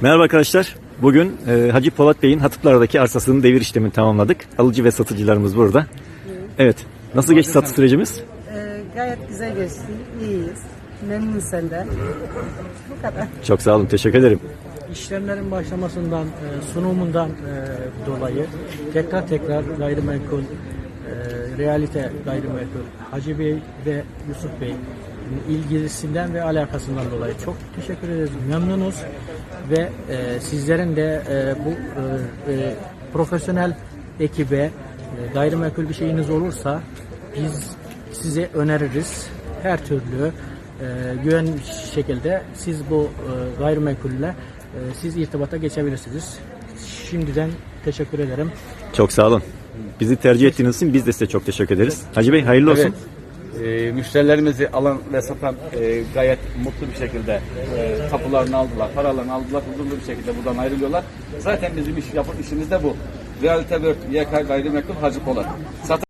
Merhaba arkadaşlar. Bugün e, Hacı Polat Bey'in Hatıplar'daki arsasının devir işlemini tamamladık. Alıcı ve satıcılarımız burada. Evet. Nasıl geçti satış sürecimiz? Ee, gayet güzel geçti. İyiyiz. Memnun senden. Bu kadar. Çok sağ olun. Teşekkür ederim. İşlemlerin başlamasından, e, sunumundan e, dolayı tekrar tekrar gayrimenkul, e, realite gayrimenkul, Hacı Bey ve Yusuf Bey ilgisinden ve alakasından dolayı çok teşekkür ederiz. Memnunuz ve e, sizlerin de e, bu e, e, profesyonel ekibe e, gayrimenkul bir şeyiniz olursa biz size öneririz. Her türlü e, güven şekilde siz bu e, gayrimenkulle e, siz irtibata geçebilirsiniz. Şimdiden teşekkür ederim. Çok sağ olun. Bizi tercih ettiğiniz için biz de size çok teşekkür ederiz. Hacı Bey hayırlı olsun. Evet. E, müşterilerimizi alan ve satan e, gayet mutlu bir şekilde e, tapularını aldılar, paralarını aldılar, huzurlu bir şekilde buradan ayrılıyorlar. Zaten bizim iş yapın işimiz de bu. Realite Work, YK Gayrimenkul Hacı Polat. Satan